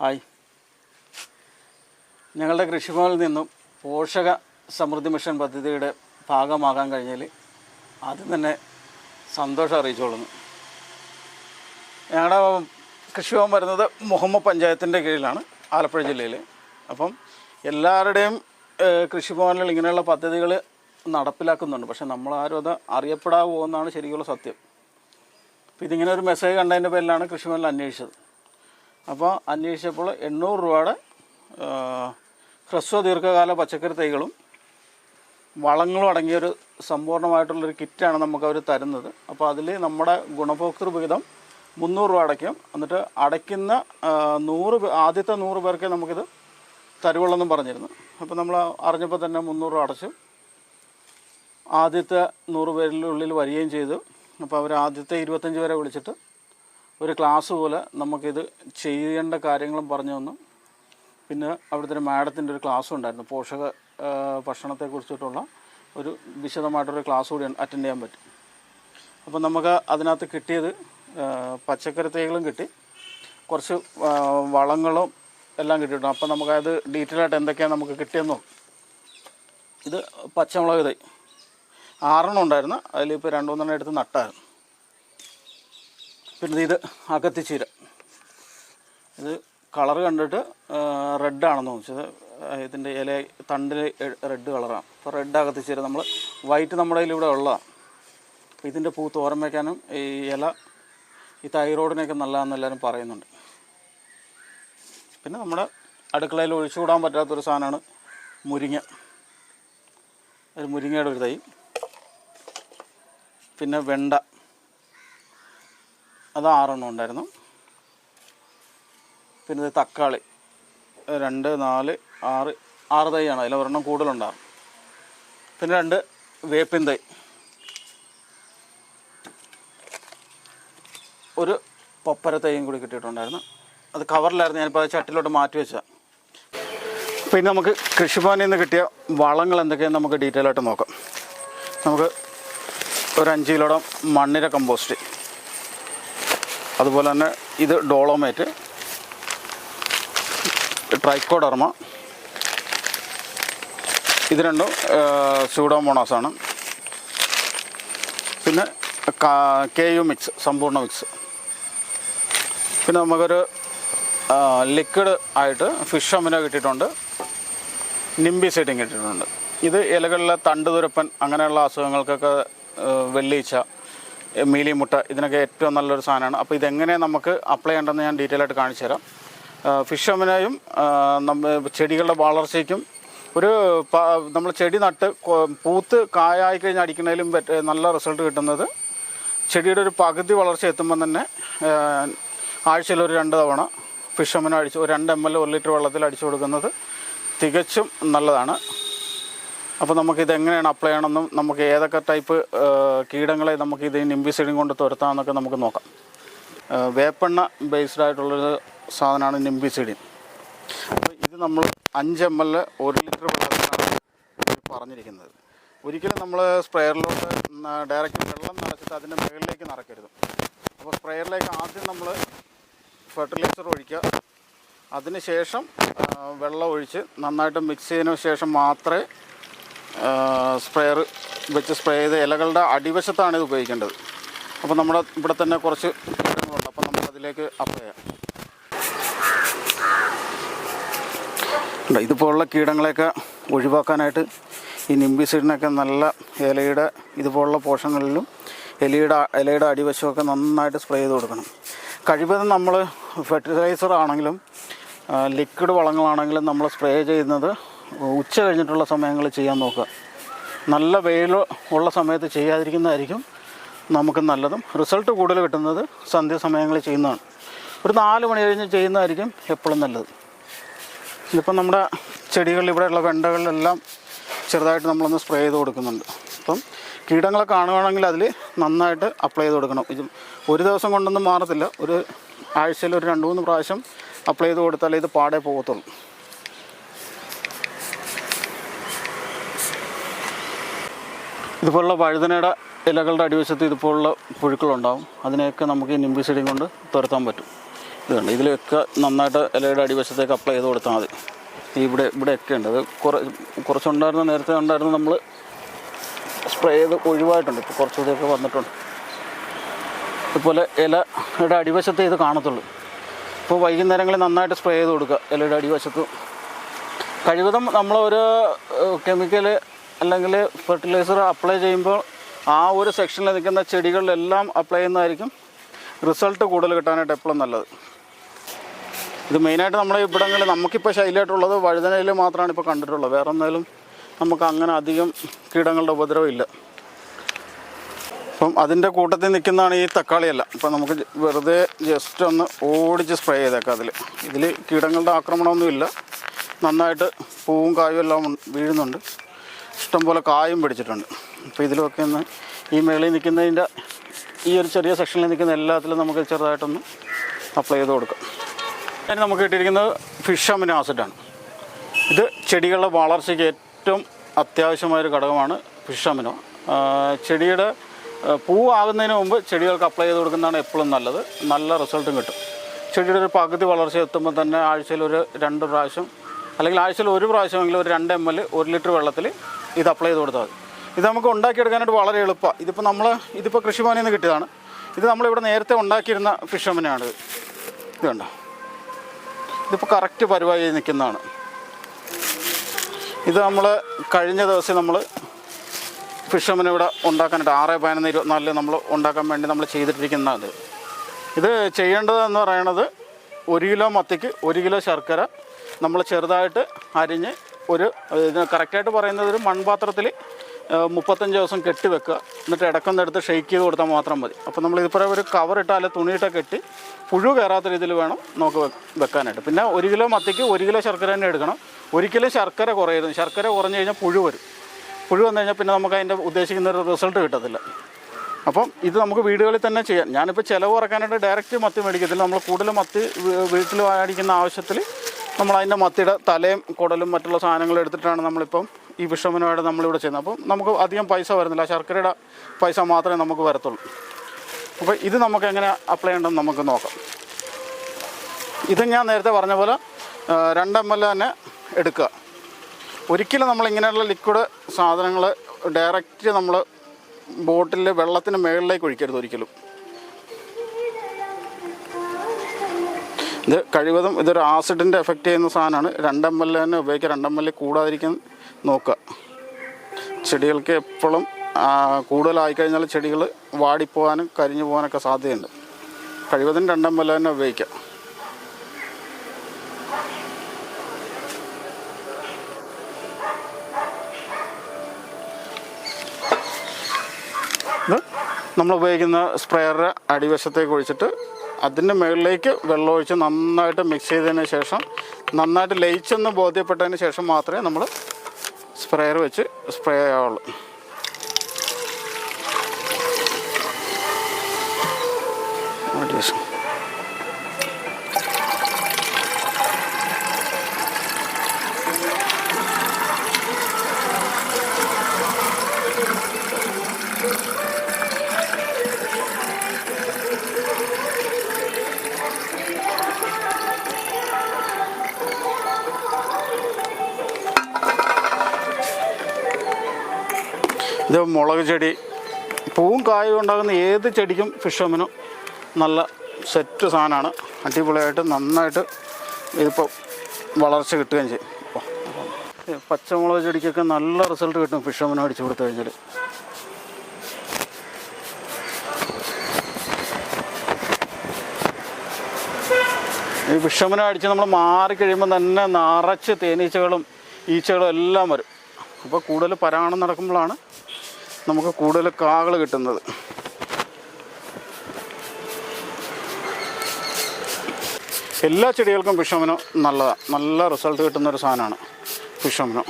Hi. ഞങ്ങളുടെ കൃഷിഭവനിൽ നിന്നും പോഷക സമൃദ്ധി മിഷൻ പദ്ധതിയുടെ ഭാഗമാകാൻ കഴിഞ്ഞതിൽ ആദ്യം തന്നെ സന്തോഷം അറിയിച്ചോളുന്നു ഞങ്ങളുടെ കൃഷിഭവൻ വരുന്നത് മുഹമ്മദ് പഞ്ചായത്തിന്റെ കീഴിലാണ് ആലപ്പുഴ ജില്ലയിൽ. അപ്പം എല്ലാവരുടെയും കൃഷിഭവനിൽ ഇങ്ങനെയുള്ള പദ്ധതികൾ നടപ്പിലാക്കുന്നുണ്ട്. പക്ഷെ നമ്മളാരും അത് അറിയപ്പെടാതെ പോകുന്നതാണ് ശരിക്കുള്ള സത്യം. അപ്പോൾ ഇതിങ്ങനെ ഒരു മെസ്സേജ് കണ്ടതിന്റെ പേരിലാണ് കൃഷിഭവനിൽ അന്വേഷിച്ചത്. അപ്പോൾ അന്വേഷിച്ചപ്പോൾ എണ്ണൂറ് രൂപയുടെ ഹ്രസ്വ ദീർഘകാല പച്ചക്കറി തൈകളും വളങ്ങളും അടങ്ങിയൊരു സമ്പൂർണമായിട്ടുള്ളൊരു കിറ്റാണ് നമുക്ക് അവർ തരുന്നത്. അപ്പോൾ അതിൽ നമ്മുടെ ഗുണഭോക്തൃ വിഹിതം മുന്നൂറ് രൂപ അടയ്ക്കും. എന്നിട്ട് അടയ്ക്കുന്ന നൂറ് ആദ്യത്തെ നൂറ് പേർക്കേ നമുക്കിത് തരുവുള്ളെന്നും പറഞ്ഞിരുന്നു. അപ്പോൾ നമ്മൾ അറിഞ്ഞപ്പോൾ തന്നെ മുന്നൂറ് രൂപ അടച്ചു. ആദ്യത്തെ നൂറ് പേരിലുള്ളിൽ വരികയും ചെയ്തു. അപ്പോൾ അവർ ആദ്യത്തെ ഇരുപത്തഞ്ച് പേരെ വിളിച്ചിട്ട് ഒരു ക്ലാസ് പോലെ നമുക്കിത് ചെയ്യേണ്ട കാര്യങ്ങളും പറഞ്ഞു തന്നു. പിന്നെ അവിടുത്തെ മാഡത്തിന്റെ ഒരു ക്ലാസ് ഉണ്ടായിരുന്നു. പോഷക ഭക്ഷണത്തെ ഭക്ഷണത്തെക്കുറിച്ചിട്ടുള്ള ഒരു വിശദമായിട്ടൊരു ക്ലാസ് കൂടി അറ്റൻഡ് ചെയ്യാൻ പറ്റും. അപ്പം നമുക്ക് അതിനകത്ത് കിട്ടിയത് പച്ചക്കറി തൈകളും കിട്ടി. കുറച്ച് വളങ്ങളും എല്ലാം കിട്ടിയിട്ടുണ്ട്. അപ്പോൾ നമുക്കത് ഡീറ്റെയിൽ ആയിട്ട് എന്തൊക്കെയാണ് നമുക്ക് കിട്ടിയെന്നോ ഇത് പച്ചമുളക് തൈ. ആറെണ്ണം ഉണ്ടായിരുന്നു. അതിലിപ്പോൾ രണ്ട് മൂന്നെണ്ണം എടുത്ത് നട്ടായിരുന്നു. പിന്നെ ഇത് അകത്തിച്ചീര ഇത് കളർ കണ്ടിട്ട് റെഡാണെന്ന് തോന്നിച്ചത് ഇതിന്റെ ഇല തണ്ടിൽ റെഡ് കളറാണ് അപ്പോൾ റെഡ് അകത്തിച്ചീര നമ്മൾ വൈറ്റ് നമ്മുടെ കയ്യിൽ ഇവിടെ ഉള്ളതാണ് അപ്പോൾ ഇതിന്റെ പൂ തോരൻ വയ്ക്കാനും ഈ ഇല ഈ തൈറോയിഡിനൊക്കെ നല്ലതാണെന്ന് എല്ലാവരും പറയുന്നുണ്ട്. പിന്നെ നമ്മുടെ അടുക്കളയിൽ ഒഴിച്ചുകൂടാൻ പറ്റാത്തൊരു സാധനമാണ് മുരിങ്ങ. ഒരു മുരിങ്ങയുടെ ഒരു തൈ. പിന്നെ വെണ്ട. അത് ആറെണ്ണം ഉണ്ടായിരുന്നു. പിന്നെ ഇത് തക്കാളി. രണ്ട് നാല് ആറ്. ആറ് തൈയാണ്. അതിൽ ഒരെണ്ണം കൂടുതലുണ്ടാകും പിന്നെ രണ്ട് വേപ്പിൻ തൈ. ഒരു പപ്പര തൈയും കൂടി കിട്ടിയിട്ടുണ്ടായിരുന്നു. അത് കവറിലായിരുന്നു. ഞാനിപ്പോൾ അത് ചട്ടിലോട്ട് മാറ്റി വെച്ചാൽ പിന്നെ നമുക്ക് കൃഷിഭവനിൽ നിന്ന് കിട്ടിയ വളങ്ങൾ എന്തൊക്കെയാണെന്ന് നമുക്ക് ഡീറ്റെയിൽ ആയിട്ട് നോക്കാം. നമുക്ക് ഒരു അഞ്ച് കിലോളം മണ്ണിര കമ്പോസ്റ്റ് അതുപോലെ തന്നെ ഇത് ഡോളോമേറ്റ് ട്രൈക്കോഡർമ. ഇത് രണ്ടും സ്യൂഡോമോണാസാണ്. പിന്നെ കെ യു മിക്സ് സമ്പൂർണ മിക്സ്. പിന്നെ നമുക്കൊരു ലിക്വിഡ് ആയിട്ട് ഫിഷ് അമിനോ കിട്ടിയിട്ടുണ്ട്. നിംബി സൈഡിങ് കിട്ടിയിട്ടുണ്ട്. ഇത് ഇലകളിലെ തണ്ട് തുരപ്പൻ അങ്ങനെയുള്ള അസുഖങ്ങൾക്കൊക്കെ വെള്ളീച്ച മീലിമുട്ട ഇതിനൊക്കെ ഏറ്റവും നല്ലൊരു സാധനമാണ്. അപ്പോൾ ഇതെങ്ങനെ നമുക്ക് അപ്ലൈ ചെയ്യേണ്ടതെന്ന് ഞാൻ ഡീറ്റെയിൽ ആയിട്ട് കാണിച്ചു തരാം. ഫിഷ് അമിനയും ചെടികളുടെ വളർച്ചയ്ക്കും ഒരു നമ്മൾ ചെടി നട്ട് പൂത്ത് കായായി കഴിഞ്ഞ് അടിക്കുന്നതിലും നല്ല റിസൾട്ട് കിട്ടുന്നത് ചെടിയുടെ ഒരു പകുതി വളർച്ച എത്തുമ്പോൾ തന്നെ ആഴ്ചയിൽ ഒരു രണ്ട് തവണ ഫിഷ് അമിന അടിച്ച് ഒരു രണ്ട് എം എൽ ഒരു ലിറ്റർ വെള്ളത്തിൽ അടിച്ചു കൊടുക്കുന്നത് തികച്ചും നല്ലതാണ്. അപ്പോൾ നമുക്ക് ഇത് എങ്ങനെയാണ് അപ്ലൈ ചെയ്യണമെന്നും നമുക്ക് ഏതൊക്കെ ടൈപ്പ് കീടങ്ങളെ നമുക്ക് ഇത് നിംബിസൈഡും കൊണ്ട് തുരത്താമെന്നൊക്കെ നമുക്ക് നോക്കാം. വേപ്പെണ്ണ ബേസ്ഡ് ആയിട്ടുള്ളൊരു സാധനമാണ് നിംബിസൈഡിൻ അപ്പോൾ ഇത് നമ്മൾ അഞ്ച് എം എൽ ഒരു ലിറ്റർ വെള്ളത്തിലാണ് ഇതിൽ പറഞ്ഞിരിക്കുന്നത്. ഒരിക്കലും നമ്മൾ സ്പ്രെയറിലോട്ട് ഡയറക്റ്റ് വെള്ളം നിറച്ചിട്ട് അതിന്റെ മുകളിലേക്ക് നിറയ്ക്കരുത്. അപ്പോൾ സ്പ്രെയറിലേക്ക് ആദ്യം നമ്മൾ ഫെർട്ടിലൈസർ ഒഴിക്കുക. അതിനുശേഷം വെള്ളം ഒഴിച്ച് നന്നായിട്ട് മിക്സ് ചെയ്തതിനു ശേഷം മാത്രമേ സ്പ്രെയർ വെച്ച് സ്പ്രേ ചെയ്ത് ഇലകളുടെ അടിവശത്താണ് ഇത് ഉപയോഗിക്കേണ്ടത്. അപ്പോൾ നമ്മുടെ ഇവിടെ തന്നെ കുറച്ച് കാര്യങ്ങളുണ്ട് അപ്പോൾ നമുക്കതിലേക്ക് അപ്ലൈ ചെയ്യാം. ഇതുപോലുള്ള കീടങ്ങളെയൊക്കെ ഒഴിവാക്കാനായിട്ട് ഈ നിംബിസൈഡിനൊക്കെ നല്ല ഇലയുടെ ഇതുപോലുള്ള പോഷങ്ങളിലും ഇലയുടെ ഇലയുടെ അടിവശമൊക്കെ നന്നായിട്ട് സ്പ്രേ ചെയ്ത് കൊടുക്കണം. കഴിവതും നമ്മൾ ഫെർട്ടിലൈസർ ആണെങ്കിലും ലിക്വിഡ് വളങ്ങളാണെങ്കിലും നമ്മൾ സ്പ്രേ ചെയ്യുന്നത് ഉച്ച കഴിഞ്ഞിട്ടുള്ള സമയങ്ങളിൽ ചെയ്യാൻ നോക്കുക. നല്ല വെയിൽ ഉള്ള സമയത്ത് ചെയ്യാതിരിക്കുന്നതായിരിക്കും നമുക്ക് നല്ലതും. റിസൾട്ട് കൂടുതൽ കിട്ടുന്നത് സന്ധ്യാസമയങ്ങളിൽ ചെയ്യുന്നതാണ്. ഒരു നാല് മണി കഴിഞ്ഞ് ചെയ്യുന്നതായിരിക്കും എപ്പോഴും നല്ലത്. ഇതിപ്പം നമ്മുടെ ചെടികളിൽ ഇവിടെയുള്ള വെണ്ടകളിലെല്ലാം ചെറുതായിട്ട് നമ്മളൊന്ന് സ്പ്രേ ചെയ്ത് കൊടുക്കുന്നുണ്ട്. അപ്പം കീടങ്ങളെ കാണുകയാണെങ്കിൽ അതിൽ നന്നായിട്ട് അപ്ലൈ ചെയ്ത് കൊടുക്കണം. ഇത് ഒരു ദിവസം കൊണ്ടൊന്നും മാറത്തില്ല. ഒരു ആഴ്ചയിൽ ഒരു രണ്ട് മൂന്ന് പ്രാവശ്യം അപ്ലൈ ചെയ്ത് കൊടുത്താലേ ഇത് പാടേ പോകത്തുള്ളൂ. ഇതുപോലുള്ള വഴുതനയുടെ ഇലകളുടെ അടിവശത്ത് ഇതുപോലുള്ള പുഴുക്കളുണ്ടാവും. അതിനെയൊക്കെ നമുക്ക് ഈ നിംബിസൈഡിങ് കൊണ്ട് തുരത്താൻ പറ്റും. ഇതുണ്ട് ഇതിലൊക്കെ നന്നായിട്ട് ഇലയുടെ അടിവശത്തേക്ക് അപ്ലൈ ചെയ്ത് കൊടുത്താൽ മതി. ഇവിടെ ഇവിടെയൊക്കെ ഉണ്ട്. അത് കുറ കുറച്ചുണ്ടായിരുന്ന നേരത്തെ ഉണ്ടായിരുന്ന നമ്മൾ സ്പ്രേ ചെയ്ത് ഒഴിവായിട്ടുണ്ട്. ഇപ്പോൾ കുറച്ചുകൂടിയൊക്കെ വന്നിട്ടുണ്ട്. ഇതുപോലെ ഇലയുടെ അടിവശത്തെ ഇത് കാണത്തുള്ളൂ. ഇപ്പോൾ വൈകുന്നേരങ്ങളിൽ നന്നായിട്ട് സ്പ്രേ ചെയ്ത് കൊടുക്കുക. ഇലയുടെ അടിവശത്ത്. കഴിവതും നമ്മളൊരു കെമിക്കൽ അല്ലെങ്കിൽ ഫെർട്ടിലൈസർ അപ്ലൈ ചെയ്യുമ്പോൾ ആ ഒരു സെക്ഷനിൽ നിൽക്കുന്ന ചെടികളിലെല്ലാം അപ്ലൈ ചെയ്യുന്നതായിരിക്കും റിസൾട്ട് കൂടുതൽ കിട്ടാനായിട്ട് എപ്പോഴും നല്ലത്. ഇത് മെയിനായിട്ട് നമ്മുടെ ഇവിടങ്ങളിൽ നമുക്കിപ്പോൾ ശൈലിയായിട്ടുള്ളത് വഴുതനയിൽ മാത്രമാണ് ഇപ്പോൾ കണ്ടിട്ടുള്ളത്. വേറെ എന്തായാലും നമുക്ക് അങ്ങനെ അധികം കീടങ്ങളുടെ ഉപദ്രവം ഇല്ല. അപ്പം അതിന്റെ കൂട്ടത്തിൽ നിൽക്കുന്നതാണ് ഈ തക്കാളിയല്ല. അപ്പം നമുക്ക് വെറുതെ ജസ്റ്റ് ഒന്ന് ഓടിച്ച് സ്പ്രേ ചെയ്തേക്കാം അതിൽ ഇതിൽ കീടങ്ങളുടെ ആക്രമണമൊന്നുമില്ല. നന്നായിട്ട് പൂവും കായും എല്ലാം വീഴുന്നുണ്ട്. ഇഷ്ടംപോലെ കായും പിടിച്ചിട്ടുണ്ട്. അപ്പോൾ ഇതിലൊക്കെ ഒന്ന് ഈ മേളിൽ നിൽക്കുന്നതിന്റെ ഈ ഒരു ചെറിയ സെക്ഷനിൽ നിൽക്കുന്ന എല്ലാത്തിലും നമുക്ക് ചെറുതായിട്ടൊന്ന് അപ്ലൈ ചെയ്ത് കൊടുക്കാം. അതിന് നമുക്ക് കിട്ടിയിരിക്കുന്നത് ഫിഷ് അമിനോ ആസിഡാണ് ഇത് ചെടികളുടെ വളർച്ചയ്ക്ക് ഏറ്റവും അത്യാവശ്യമായൊരു ഘടകമാണ് ഫിഷ് അമിനോ ചെടിയുടെ പൂവാകുന്നതിന് മുമ്പ് ചെടികൾക്ക് അപ്ലൈ ചെയ്ത് കൊടുക്കുന്നതാണ് എപ്പോഴും നല്ലത്. നല്ല റിസൾട്ടും കിട്ടും. ചെടിയുടെ ഒരു പകുതി വളർച്ച എത്തുമ്പോൾ തന്നെ ആഴ്ചയിൽ ഒരു രണ്ട് പ്രാവശ്യം അല്ലെങ്കിൽ ആഴ്ചയിൽ ഒരു പ്രാവശ്യമെങ്കിലും ഒരു രണ്ട് എം എൽ ഒരു ലിറ്റർ വെള്ളത്തിൽ ഇത് അപ്ലൈ ചെയ്ത് കൊടുത്താൽ മതി. ഇത് നമുക്ക് ഉണ്ടാക്കിയെടുക്കാനായിട്ട് വളരെ എളുപ്പമാണ് ഇതിപ്പോൾ നമ്മൾ ഇതിപ്പോൾ കൃഷിഭവനിൽ നിന്ന് കിട്ടിയതാണ്. ഇത് നമ്മളിവിടെ നേരത്തെ ഉണ്ടാക്കിയിരുന്ന ഫിഷ് അമിനാണ് ഇത് കണ്ടോ? ഇതിപ്പോൾ കറക്റ്റ് പരിപാടി നിൽക്കുന്നതാണ്. ഇത് നമ്മൾ കഴിഞ്ഞ ദിവസം നമ്മൾ ഫിഷമിന് ഇവിടെ ഉണ്ടാക്കാനായിട്ട് ആറ് പതിനൊന്ന് ഇരുപത്തിനാലിൽ നമ്മൾ ഉണ്ടാക്കാൻ വേണ്ടി നമ്മൾ ചെയ്തിട്ടിരിക്കുന്നതാണ് ഇത്. ചെയ്യേണ്ടതെന്ന് പറയണത് ഒരു കിലോ മത്തിക്ക് ഒരു കിലോ ശർക്കര നമ്മൾ ചെറുതായിട്ട് അരിഞ്ഞ് ഒരു ഇതിന് കറക്റ്റായിട്ട് പറയുന്നത് ഒരു മൺപാത്രത്തിൽ മുപ്പത്തഞ്ച് ദിവസം കെട്ടി വെക്കുക. എന്നിട്ട് ഇടക്കൊന്നെടുത്ത് ഷെയ്ക്ക് ചെയ്ത് കൊടുത്താൽ മാത്രം മതി. അപ്പോൾ നമ്മൾ ഇതുപോലെ ഒരു കവർ ഇട്ടാൽ തുണിയിട്ട കെട്ടി പുഴു കയറാത്ത രീതിയിൽ വേണം നമുക്ക് വെക്കാനായിട്ട്. പിന്നെ ഒരു കിലോ മത്തിക്ക് ഒരു കിലോ ശർക്കര തന്നെ എടുക്കണം. ഒരിക്കലും ശർക്കര കുറയരുത്. ശർക്കര കുറഞ്ഞു കഴിഞ്ഞാൽ പുഴു വരും. പുഴു വന്നു കഴിഞ്ഞാൽ പിന്നെ നമുക്ക് അതിന്റെ ഉദ്ദേശിക്കുന്ന ഒരു റിസൾട്ട് കിട്ടത്തില്ല. അപ്പം ഇത് നമുക്ക് വീടുകളിൽ തന്നെ ചെയ്യാം. ഞാനിപ്പോൾ ചിലവ് കുറക്കാനായിട്ട് ഡയറക്റ്റ് മത്തി മേടിക്കത്തില്ല. നമ്മൾ കൂടുതൽ മത്തി വീട്ടിൽ മേടിക്കുന്ന ആവശ്യത്തിൽ നമ്മൾ അതിന്റെ മത്തിയുടെ തലയും കുടലും മറ്റുള്ള സാധനങ്ങൾ എടുത്തിട്ടാണ് നമ്മളിപ്പം ഈ വിഷമനമായിട്ട് നമ്മളിവിടെ ചെയ്യുന്നത്. അപ്പം നമുക്ക് അധികം പൈസ വരുന്നില്ല. ശർക്കരയുടെ പൈസ മാത്രമേ നമുക്ക് വരത്തുള്ളൂ. അപ്പോൾ ഇത് നമുക്ക് എങ്ങനെ അപ്ലൈ ചെയ്യണമെന്ന് നമുക്ക് നോക്കാം. ഇത് ഞാൻ നേരത്തെ പറഞ്ഞ പോലെ രണ്ട് എം എൽ തന്നെ എടുക്കുക. ഒരിക്കലും നമ്മൾ ഇങ്ങനെയുള്ള ലിക്വിഡ് സാധനങ്ങൾ ഡയറക്റ്റ് നമ്മൾ ബോട്ടിൽ വെള്ളത്തിന് മുകളിലേക്ക് ഒഴിക്കരുത് ഒരിക്കലും. ഇത് കഴിവതും ഇതൊരു ആസിഡിന്റെ എഫക്റ്റ് ചെയ്യുന്ന സാധനമാണ്. രണ്ട് എൽ തന്നെ ഉപയോഗിക്കുക. രണ്ട് എൽ കൂടാതിരിക്കാൻ നോക്കുക. ചെടികൾക്ക് എപ്പോഴും കൂടുതലായി കഴിഞ്ഞാൽ ചെടികൾ വാടിപ്പോകാനും കരിഞ്ഞു പോകാനൊക്കെ സാധ്യതയുണ്ട്. കഴിവതും രണ്ട് എൽ തന്നെ ഉപയോഗിക്കുക. ഇത് നമ്മൾ ഉപയോഗിക്കുന്ന സ്പ്രെയറുടെ അടിവശത്തേക്ക് ഒഴിച്ചിട്ട് അതിന്റെ മുകളിലേക്ക് വെള്ളമൊഴിച്ച് നന്നായിട്ട് മിക്സ് ചെയ്തതിന് ശേഷം നന്നായിട്ട് ലയിച്ചെന്ന് ബോധ്യപ്പെട്ടതിന് ശേഷം മാത്രമേ നമ്മൾ സ്പ്രേയർ വെച്ച് സ്പ്രേ ചെയ്യാവുള്ളൂ അടിവശം ഇത് മുളക് ചെടി. പൂവും കായും ഉണ്ടാകുന്ന ഏത് ചെടിക്കും ഫിഷമിനും നല്ല സെറ്റ് സാധനമാണ്. അടിപൊളിയായിട്ട് നന്നായിട്ട് ഇതിപ്പോൾ വളർച്ച കിട്ടുകയും ചെയ്യും. പച്ചമുളക് ചെടിക്കൊക്കെ നല്ല റിസൾട്ട് കിട്ടും ഫിഷമിനും അടിച്ചു കൊടുത്തു കഴിഞ്ഞാൽ ഈ വിഷമനം അടിച്ച് നമ്മൾ മാറിക്കഴിയുമ്പോൾ തന്നെ നിറച്ച് തേനീച്ചകളും ഈച്ചകളും എല്ലാം വരും. അപ്പോൾ കൂടുതൽ പരാഗണം നടക്കുമ്പോഴാണ് നമുക്ക് കൂടുതൽ കാകൾ കിട്ടുന്നത്. എല്ലാ ചെടികൾക്കും വിഷമനം നല്ലതാണ് നല്ല റിസൾട്ട് കിട്ടുന്ന ഒരു സാധനമാണ് വിഷമനം.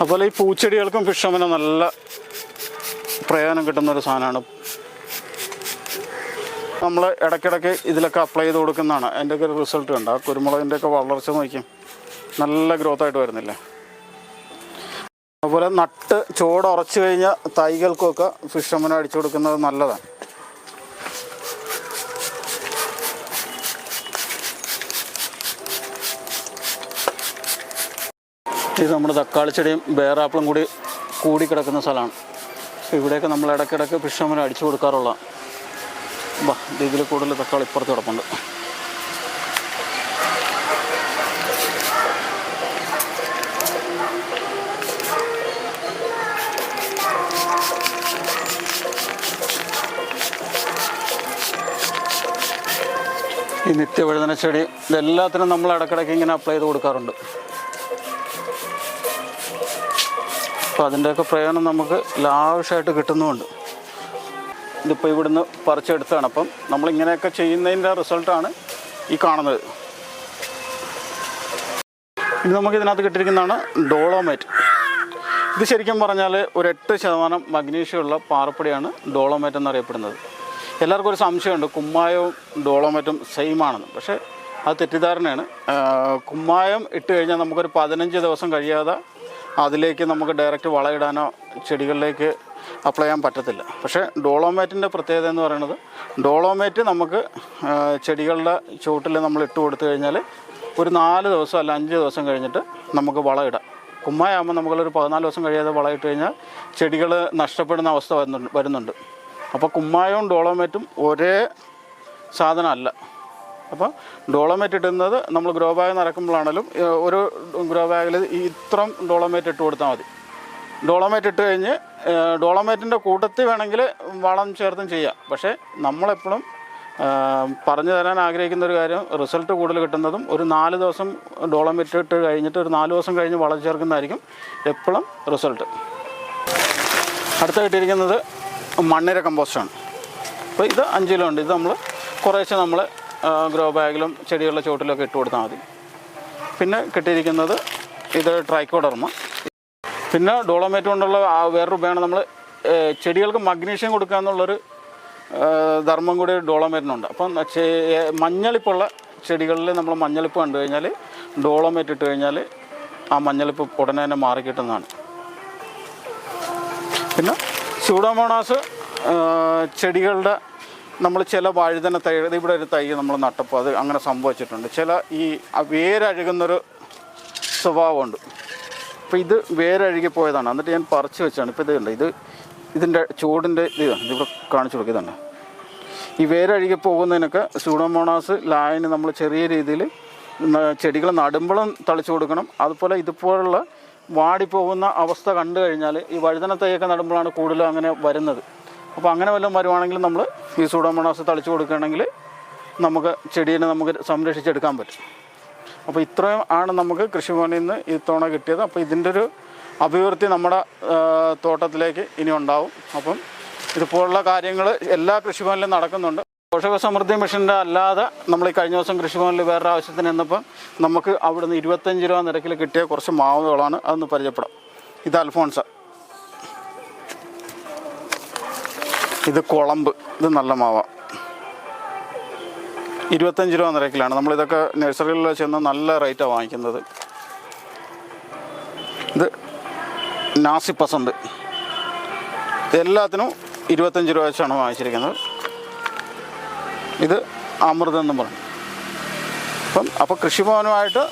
അതുപോലെ ഈ പൂച്ചെടികൾക്കും വിഷമനം നല്ല പ്രയോജനം കിട്ടുന്ന ഒരു സാധനമാണ്. നമ്മൾ ഇടയ്ക്കിടയ്ക്ക് ഇതിലൊക്കെ അപ്ലൈ ചെയ്ത് കൊടുക്കുന്നതാണ്. അതിന്റെയൊക്കെ റിസൾട്ട് ഉണ്ട് ആ കുരുമുളകിന്റെയൊക്കെ വളർച്ച നോക്കിയും നല്ല ഗ്രോത്ത് ആയിട്ട് വരുന്നില്ലേ? അതുപോലെ നട്ട് ചോട് ഉറച്ചു കഴിഞ്ഞ തൈകൾക്കൊക്കെ ഫിഷമന അടിച്ചു കൊടുക്കുന്നത് നല്ലതാണ്. ഇത് നമ്മുടെ തക്കാളി ചെടിയും ബേറാപ്പിളും കൂടി കൂടി കിടക്കുന്ന സ്ഥലമാണ്. ഇവിടെയൊക്കെ നമ്മൾ ഇടയ്ക്കിടയ്ക്ക് ഫിഷമന അടിച്ചു കൊടുക്കാറുള്ള ഇതിൽ കൂടുതൽ തക്കാളി ഇപ്പുറത്ത് കിടപ്പുണ്ട്. ഈ നിത്യവഴുതന ചെടി ഇതെല്ലാത്തിനും നമ്മൾ ഇടയ്ക്കിടയ്ക്ക് ഇങ്ങനെ അപ്ലൈ ചെയ്ത് കൊടുക്കാറുണ്ട്. അപ്പോൾ അതിന്റെയൊക്കെ പ്രയോജനം നമുക്ക് ലാവിഷായിട്ട് കിട്ടുന്നുമുണ്ട്. ഇതിപ്പോൾ ഇവിടുന്ന് പറിച്ചെടുത്താണ് അപ്പം നമ്മളിങ്ങനെയൊക്കെ ചെയ്യുന്നതിന്റെ റിസൾട്ടാണ് ഈ കാണുന്നത്. ഇനി നമുക്ക് ഇതിനകത്ത് കിട്ടിയിരിക്കുന്നതാണ് ഡോളോമേറ്റ്. ഇത് ശരിക്കും പറഞ്ഞാൽ ഒരു എട്ട് ശതമാനം മഗ്നീഷ്യമുള്ള പാറപ്പൊടിയാണ് ഡോളോമേറ്റ് എന്നറിയപ്പെടുന്നത്. എല്ലാവർക്കും ഒരു സംശയമുണ്ട്. കുമ്മായവും ഡോളോമറ്റും സെയിം ആണെന്ന്. പക്ഷേ അത് തെറ്റിദ്ധാരണയാണ്. കുമ്മായം ഇട്ട് കഴിഞ്ഞാൽ നമുക്കൊരു പതിനഞ്ച് ദിവസം കഴിയാതെ അതിലേക്ക് നമുക്ക് ഡയറക്റ്റ് വളയിടാനോ ചെടികളിലേക്ക് അപ്ലൈ ചെയ്യാൻ പറ്റത്തില്ല. പക്ഷേ ഡോളോമേറ്റിന്റെ പ്രത്യേകത എന്ന് പറയുന്നത് ഡോളോമേറ്റ് നമുക്ക് ചെടികളുടെ ചുവട്ടിൽ നമ്മൾ ഇട്ട് കൊടുത്തു കഴിഞ്ഞാൽ ഒരു നാല് ദിവസം അല്ല അഞ്ച് ദിവസം കഴിഞ്ഞിട്ട് നമുക്ക് വളമിടാം കുമ്മായാകുമ്പോൾ നമുക്കൊരു പതിനാല് ദിവസം കഴിയാതെ വളമിട്ട് കഴിഞ്ഞാൽ ചെടികൾ നഷ്ടപ്പെടുന്ന അവസ്ഥ വരുന്നുണ്ട് വരുന്നുണ്ട്. അപ്പോൾ കുമ്മായവും ഡോളോമേറ്റും ഒരേ സാധനമല്ല. അപ്പോൾ ഡോളോമേറ്റ് ഇടുന്നത് നമ്മൾ ഗ്രോ ബാഗ് നിറക്കുമ്പോഴാണെങ്കിലും ഒരു ഗ്രോ ബാഗിൽ ഇത്രയും ഡോളോമേറ്റ് ഇട്ട് കൊടുത്താൽ മതി. ഡോളോമേറ്റ് ഇട്ട് കഴിഞ്ഞ് ഡോളോമേറ്റിന്റെ കൂട്ടത്തിൽ വേണമെങ്കിൽ വളം ചേർത്തും ചെയ്യാം. പക്ഷേ നമ്മളെപ്പോഴും പറഞ്ഞു തരാൻ ആഗ്രഹിക്കുന്ന ഒരു കാര്യം റിസൾട്ട് കൂടുതൽ കിട്ടുന്നതും ഒരു നാല് ദിവസം ഡോളോമേറ്റ് ഇട്ട് കഴിഞ്ഞിട്ട് ഒരു നാല് ദിവസം കഴിഞ്ഞ് വളം ചേർക്കുന്നതായിരിക്കും എപ്പോഴും റിസൾട്ട്. അടുത്ത കിട്ടിയിരിക്കുന്നത് മണ്ണിര കമ്പോസ്റ്റാണ്. അപ്പോൾ ഇത് അഞ്ച് കിലോ ഉണ്ട് ഇത് നമ്മൾ കുറേശ്ശെ നമ്മൾ ഗ്രോ ബാഗിലും ചെടികളുടെ ചുവട്ടിലൊക്കെ ഇട്ട് കൊടുത്താൽ മതി. പിന്നെ കിട്ടിയിരിക്കുന്നത് ഇത് ട്രൈക്കോഡർമ. പിന്നെ ഡോളോമേറ്റ് കൊണ്ടുള്ള വേറൊരു ഉപയോഗമാണ് നമ്മൾ ചെടികൾക്ക് മഗ്നീഷ്യം കൊടുക്കുക എന്നുള്ളൊരു ധർമ്മം കൂടി ഡോളോമേറ്റിനുണ്ട്. അപ്പം മഞ്ഞളിപ്പുള്ള ചെടികളിൽ നമ്മൾ മഞ്ഞളിപ്പ് കണ്ടു കഴിഞ്ഞാൽ ഡോളോമേറ്റ് ഇട്ട് കഴിഞ്ഞാൽ ആ മഞ്ഞളിപ്പ് ഉടനെ തന്നെ മാറിക്കിട്ടുന്നതാണ് പിന്നെ സ്യൂഡോമോണാസ് ചെടികളുടെ നമ്മൾ ചില വഴുതന തൈ ഇവിടെ ഒരു തൈ നമ്മൾ നട്ടപ്പോൾ അത് അങ്ങനെ സംഭവിച്ചിട്ടുണ്ട്. ചില ഈ വേരഴുകുന്നൊരു സ്വഭാവമുണ്ട്. അപ്പോൾ ഇത് വേരഴുകി പോയതാണ്. എന്നിട്ട് ഞാൻ പറിച്ചു വെച്ചാണ്. ഇപ്പോൾ ഇത് ഇത് ഇതിന്റെ ചൂടിന്റെ ഇത് ഇവിടെ കാണിച്ചു കൊടുക്കുക ഇതാണ് ഈ വേരഴുകി പോകുന്നതിനൊക്കെ സൂഡോമോണാസ് ലായന് നമ്മൾ ചെറിയ രീതിയിൽ ചെടികൾ നടുമ്പോഴും തളിച്ചു കൊടുക്കണം. അതുപോലെ ഇതുപോലുള്ള വാടിപ്പോകുന്ന അവസ്ഥ കണ്ടു കഴിഞ്ഞാൽ ഈ വഴുതന തൈയൊക്കെ നടുമ്പോഴാണ് കൂടുതലും അങ്ങനെ വരുന്നത്. അപ്പോൾ അങ്ങനെ വല്ലതും വരുവാണെങ്കിൽ നമ്മൾ ഈ സൂഡോമോണാസ് തളിച്ചു കൊടുക്കുകയാണെങ്കിൽ നമുക്ക് ചെടീനെ നമുക്ക് സംരക്ഷിച്ചെടുക്കാൻ പറ്റും. അപ്പോൾ ഇത്രയും ആണ് നമുക്ക് കൃഷിഭവനിൽ നിന്ന് ഇത്തവണ കിട്ടിയത്. അപ്പോൾ ഇതിന്റെ ഒരു അഭിവൃദ്ധി നമ്മുടെ തോട്ടത്തിലേക്ക് ഇനി ഉണ്ടാവും. അപ്പം ഇതുപോലുള്ള കാര്യങ്ങൾ എല്ലാ കൃഷിഭവനിലും നടക്കുന്നുണ്ട്. പോഷക സമൃദ്ധി മിഷന്റെ അല്ലാതെ നമ്മൾ ഈ കഴിഞ്ഞ ദിവസം കൃഷിഭവനിൽ വേറൊരു ആവശ്യത്തിന് എന്നപ്പം നമുക്ക് അവിടുന്ന് ഇരുപത്തഞ്ച് രൂപ നിരക്കിൽ കിട്ടിയ കുറച്ച് മാവുകളാണ് അതൊന്ന് പരിചയപ്പെടാം. ഇത് അൽഫോൺസ. ഇത് കുളമ്പ്. ഇത് നല്ല മാവ. ഇരുപത്തഞ്ച് രൂപ നിരക്കിലാണ്. നമ്മളിതൊക്കെ നഴ്സറികളിൽ ചെന്ന് നല്ല റേറ്റാണ് വാങ്ങിക്കുന്നത്. ഇത് നാസി പസന്ത് എല്ലാത്തിനും ഇരുപത്തഞ്ച് രൂപ വെച്ചാണ് വാങ്ങിച്ചിരിക്കുന്നത്. ഇത് അമൃതം എന്ന് പറയും അപ്പം അപ്പോൾ കൃഷിഭവനുമായിട്ട്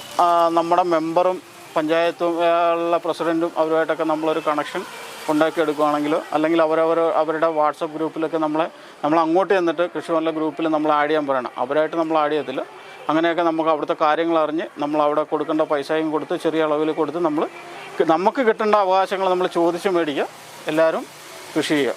നമ്മുടെ മെമ്പറും പഞ്ചായത്തും ഉള്ള പ്രസിഡന്റും അവരുമായിട്ടൊക്കെ നമ്മളൊരു കണക്ഷൻ ഉണ്ടാക്കിയെടുക്കുകയാണെങ്കിലോ അല്ലെങ്കിൽ അവരവർ അവരുടെ വാട്സപ്പ് ഗ്രൂപ്പിലൊക്കെ നമ്മളെ നമ്മൾ അങ്ങോട്ട് ചെന്നിട്ട് കൃഷിഭവനിലെ ഗ്രൂപ്പിൽ നമ്മൾ ആഡ് ചെയ്യാൻ പറയണം. അവരായിട്ട് നമ്മൾ ആഡ് ചെയ്യത്തില്ല. അങ്ങനെയൊക്കെ നമുക്ക് അവിടുത്തെ കാര്യങ്ങൾ അറിഞ്ഞ് നമ്മൾ അവിടെ കൊടുക്കേണ്ട പൈസയും കൊടുത്ത് ചെറിയ അളവിൽ കൊടുത്ത് നമ്മൾ നമുക്ക് കിട്ടേണ്ട അവകാശങ്ങൾ നമ്മൾ ചോദിച്ച് മേടിക്കുക. എല്ലാവരും കൃഷി ചെയ്യുക.